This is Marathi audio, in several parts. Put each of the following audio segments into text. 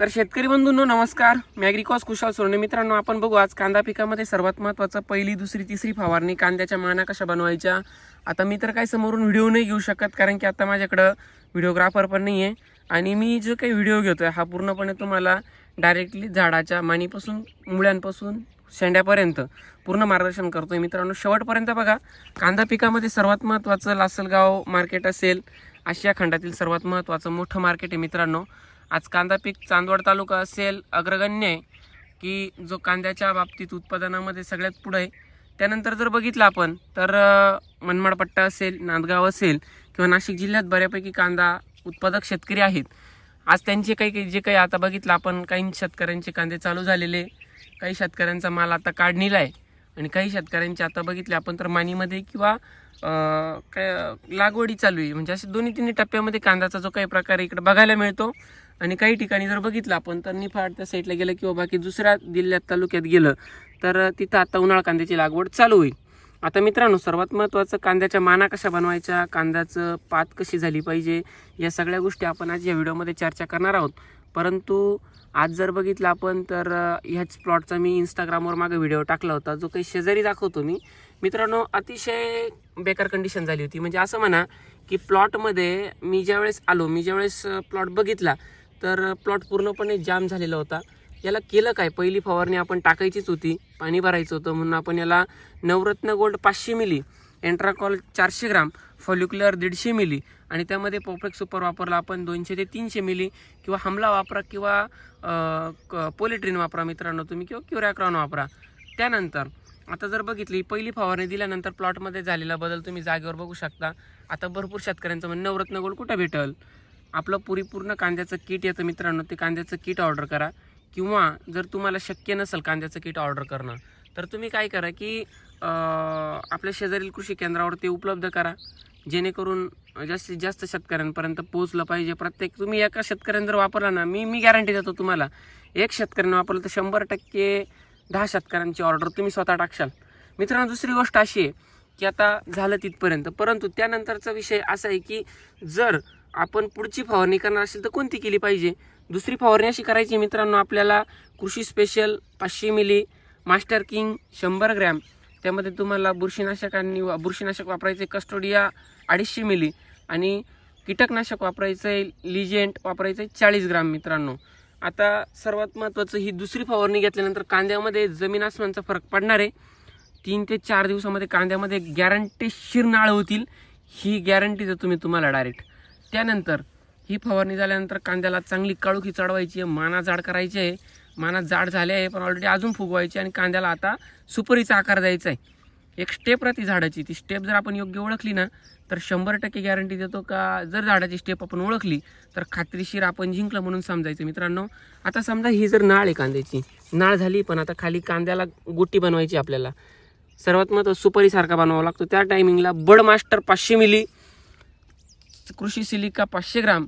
तर शेतकरी बंधूंनो नमस्कार. मॅग्रिकॉस कुशाल सोने मित्रांनो आपण बघू आज कांदा पिकामध्ये सर्वात महत्त्वाचं पहिली दुसरी तिसरी फवारणी. कांद्याच्या माना कशा बनवायच्या? आता मी तर काय समोरून व्हिडिओ नाही घेऊ शकत कारण की आता माझ्याकडं व्हिडिओग्राफर पण नाही आहे आणि मी जो काही व्हिडिओ घेतो आहे हा पूर्णपणे तुम्हाला डायरेक्टली झाडाच्या मानीपासून मुळ्यांपासून शेंड्यापर्यंत पूर्ण मार्गदर्शन करतो आहे मित्रांनो शेवटपर्यंत बघा कांदा पिकामध्ये सर्वात महत्त्वाचं लासलगाव मार्केट असेल आशिया खंडातील सर्वात महत्त्वाचं मोठं मार्केट आहे मित्रांनो. आज कांदा पीक चांदवड तालुका असेल अग्रगण्य आहे की जो कांद्याच्या बाबतीत उत्पादनामध्ये सगळ्यात पुढे आहे. त्यानंतर जर बघितलं आपण तर मनमाडपट्टा असेल नांदगाव असेल किंवा नाशिक जिल्ह्यात बऱ्यापैकी कांदा उत्पादक शेतकरी आहेत. आज त्यांचे काही काही जे काही आता बघितलं आपण काही शेतकऱ्यांचे कांदे चालू झालेले काही शेतकऱ्यांचा माल आता काढणीला आहे. आणि काही शेतकऱ्यांचे आता बघितले आपण तर मानीमध्ये किंवा काय लागवडी चालू आहे. म्हणजे असे दोन्ही तिन्ही टप्प्यामध्ये कांद्याचा जो काही प्रकार आहे इकडे बघायला मिळतो. आणि काही ठिकाणी जर बघितलं आपण तर निफाड त्या साईडला गेलं किंवा बाकी दुसऱ्या जिल्ह्यात तालुक्यात गेलं तर तिथं आता उन्हाळा कांद्याची लागवड चालू होईल. आता मित्रांनो सर्वात महत्त्वाचं कांद्याच्या माना कशा बनवायच्या कांद्याचं पात कशी झाली पाहिजे या सगळ्या गोष्टी आपण आज या व्हिडिओमध्ये चर्चा करणार आहोत. परंतु आज जर बघितलं आपण तर ह्याच प्लॉटचा मी इंस्टाग्रामवर मागे व्हिडिओ टाकला होता जो काही शेजारी दाखवतो मी. मित्रांनो अतिशय बेकार कंडिशन झाली होती. म्हणजे असं म्हणा की प्लॉटमध्ये मी ज्यावेळेस आलो मी ज्यावेळेस प्लॉट बघितला तर प्लॉट पूर्णपणे जाम झालेला होता. याला केलं काय? पहिली फवारणी आपण टाकायचीच होती पाणी भरायचं होतं म्हणून आपण याला नवरत्न गोल्ड पाचशे मिली एन्ट्राकॉल चारशे ग्राम फॉल्युक्युलर दीडशे मिली आणि त्यामध्ये पोफेक सुपर वापरला आपण दोनशे ते तीनशे मिली किंवा हमला वापरा किंवा पोलिट्रीन वापरा मित्रांनो तुम्ही किंवा क्युरॅक्रॉन वापरा. त्यानंतर आता जर बघितली पहिली फवारणी दिल्यानंतर प्लॉटमध्ये झालेला बदल तुम्ही जागेवर बघू शकता. आता भरपूर शेतकऱ्यांचं म्हणणं नवरत्न गोल्ड कुठं भेटल? आपलं पुरीपूर्ण कांद्याचं किट येतं मित्रांनो ते कांद्याचं किट ऑर्डर करा. किंवा जर तुम्हाला शक्य नसेल कांद्याचं किट ऑर्डर करणं तर तुम्ही काय करा की आपल्या शेजारील कृषी केंद्रावर ते उपलब्ध करा. जेणेकरून जास्तीत जास्त शेतकऱ्यांपर्यंत पोहोचलं पाहिजे. प्रत्येक तुम्ही एका शेतकऱ्याने जर वापरला ना मी मी गॅरंटी देतो तुम्हाला एक शेतकऱ्याने वापरलं तर शंभर टक्के दहा शेतकऱ्यांची ऑर्डर तुम्ही स्वतः टाकशाल. मित्रांनो दुसरी गोष्ट अशी आहे की आता झालं तिथपर्यंत. परंतु त्यानंतरचा विषय असा आहे की जर आपण पुढची फवारणी करणार असेल तर कोणती केली पाहिजे? दुसरी फवारणी अशी करायची मित्रांनो आपल्याला कृषी स्पेशल पाचशे मिली मास्टर किंग शंभर ग्रॅम. त्यामध्ये तुम्हाला बुरशीनाशकांनी बुरशीनाशक वापरायचे कस्टोडिया अडीचशे मिली आणि कीटकनाशक वापरायचं आहे लिजेंट वापरायचं आहे चाळीस ग्राम मित्रांनो. आता सर्वात महत्त्वाचं ही दुसरी फवारणी घेतल्यानंतर कांद्यामध्ये जमीन आसमानचा फरक पडणार आहे. तीन ते चार दिवसामध्ये कांद्यामध्ये गॅरंटीशीर नाळ होतील. ही गॅरंटी देतो मी तुम्हाला डायरेक्ट त्यानंतर ही फवारणी झाल्यानंतर कांद्याला चांगली काळुखी चढवायची आहे माना जाड करायची आहे. माना जाड झाले आहे पण ऑलरेडी अजून फुगवायची आणि कांद्याला आता सुपरीचा आकार द्यायचा आहे. एक स्टेप राहते झाडाची. ती स्टेप जर आपण योग्य ओळखली ना तर शंभर टक्के गॅरंटी देतो का जर झाडाची स्टेप आपण ओळखली तर खात्रीशीर आपण जिंकलं म्हणून समजायचं मित्रांनो. आता समजा ही जर नाळ आहे कांद्याची. नाळ झाली पण आता खाली कांद्याला गोटी बनवायची आपल्याला. सर्वात महत्त्व सुपारीसारखा बनवावा लागतो. त्या टायमिंगला बड मास्टर पाचशे मिली कृषी सिलिका पाचशे ग्राम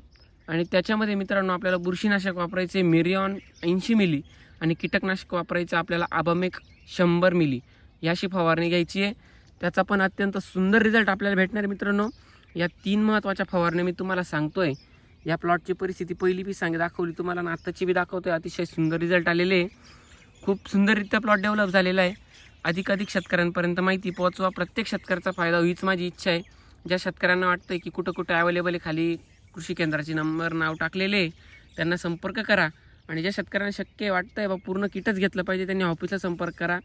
आणि त्याच्यामध्ये मित्रांनो आपल्याला बुरशीनाशक वापरायचे मिरियॉन ऐंशी मिली आणि कीटकनाशक वापरायचं आपल्याला आबामेक शंभर मिली. याशी फवारणी घ्यायची आहे. त्याचा पण अत्यंत सुंदर रिझल्ट आपल्याला भेटणार आहे मित्रांनो. या तीन महत्त्वाच्या फवारण्या मी तुम्हाला सांगतोय. या प्लॉटची परिस्थिती पहिली बी सांग दाखवली तुम्हाला आणि आत्ताची बी दाखवतोय. अतिशय सुंदर रिझल्ट आलेले आहे. खूप सुंदररित्या प्लॉट डेव्हलप झालेला आहे. अधिकाधिक शेतकऱ्यांपर्यंत माहिती पोहोचवा. प्रत्येक शेतकऱ्याचा फायदा हीच माझी इच्छा आहे. ज्या शेतकऱ्यांना वाटतंय की कुठं कुठं अवेलेबल आहे खाली कृषी केंद्राची नंबर नाव टाकलेले आहे त्यांना संपर्क करा. आणि ज्या शेतकऱ्यांना शक्य आहे वाटतंय बा पूर्ण किटच घेतलं पाहिजे त्यांनी ऑफिसला संपर्क करा.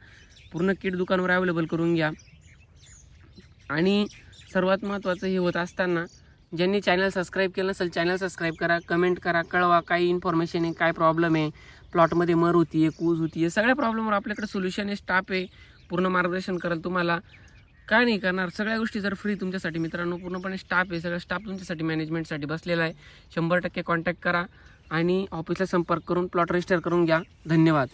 पूर्ण किट दुकानवर अवेलेबल करून घ्या. आणि सर्वात महत्त्वाचं हे होत असताना ज्यांनी चॅनल सबस्क्राईब केलं नसेल चॅनल सबस्क्राईब करा कमेंट करा कळवा काही इन्फॉर्मेशन आहे काय प्रॉब्लेम आहे. प्लॉटमध्ये मर होती आहे कूज होती आहे सगळ्या प्रॉब्लेमवर आपल्याकडे सोल्युशन आहे स्टाफ आहे. पूर्ण मार्गदर्शन करेल तुम्हाला. काय नाही करणार. सगळ्या गोष्टी जर फ्री तुमच्यासाठी मित्रांनो पूर्णपणे स्टाफ आहे. सगळं स्टाफ तुमच्यासाठी मॅनेजमेंटसाठी बसलेला आहे. शंभर टक्के कॉन्टॅक्ट करा आणि ऑफिसला संपर्क करून प्लॉट रजिस्टर करून घ्या. धन्यवाद.